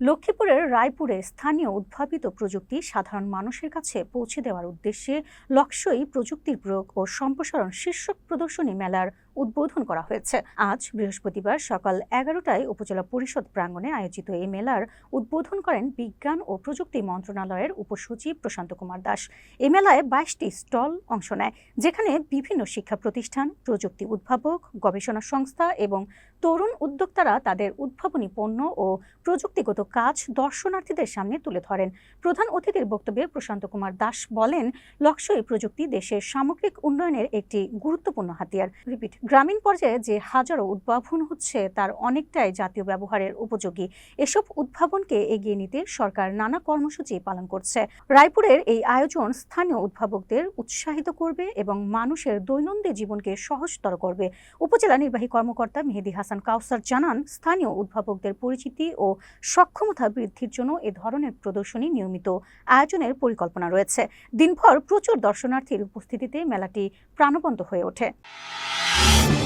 লক্ষ্মীপুরের রায়পুরে স্থানীয় উদ্ভাবিত প্রযুক্তি সাধারণ মানুষের কাছে পৌঁছে দেওয়ার উদ্দেশ্যে লক্ষ্যই প্রযুক্তির প্রয়োগ ও সম্প্রসারণ শীর্ষক প্রদর্শনী মেলার উদ্বোধন করা হয়েছে। আজ বৃহস্পতিবার সকাল এগারোটায় উপজেলা পরিষদ প্রাঙ্গণে আয়োজিত এই মেলার উদ্বোধন করেন বিজ্ঞান ও প্রযুক্তি মন্ত্রণালয়ের উপসচিব প্রশান্ত কুমার দাস। এ মেলায় বাইশটি স্টল অংশ নেয়, যেখানে বিভিন্ন শিক্ষা প্রতিষ্ঠান, প্রযুক্তি উদ্ভাবক, গবেষণা সংস্থা এবং তরুণ উদ্যোক্তারা তাদের উদ্ভাবনী পণ্য ও প্রযুক্তিগত কাজ দর্শনার্থীদের সামনে তুলে ধরেন। প্রধান অতিথির বক্তব্যে প্রশান্ত কুমার দাস বলেন লক্ষ্যই প্রযুক্তি দেশের সামগ্রিক উন্নয়নের একটি গুরুত্বপূর্ণ হাতিয়ার। রিপিট গ্রামীণ পর্যায়ে যে হাজারো উদ্ভাবন হচ্ছে, তার অনেকটাই জাতীয় ব্যবহারের উপযোগী। এসব উদ্ভাবনকে এগিয়ে নিতে সরকার নানা কর্মসূচি পালন করছে। রায়পুরের এই আয়োজন স্থানীয় উদ্ভাবকদের উৎসাহিত করবে এবং মানুষের দৈনন্দিন জীবনকে সহজতর করবে। উপজেলা নির্বাহী কর্মকর্তা মেহেদি হাসান কাউসার জানান, স্থানীয় উদ্ভাবকদের পরিচিতি ও সক্ষমতা বৃদ্ধির জন্য এ ধরনের প্রদর্শনী নিয়মিত আয়োজনের পরিকল্পনা রয়েছে। দিনভর প্রচুর দর্শনার্থীর উপস্থিতিতে মেলাটি প্রাণবন্ত হয়ে ওঠে। Yeah.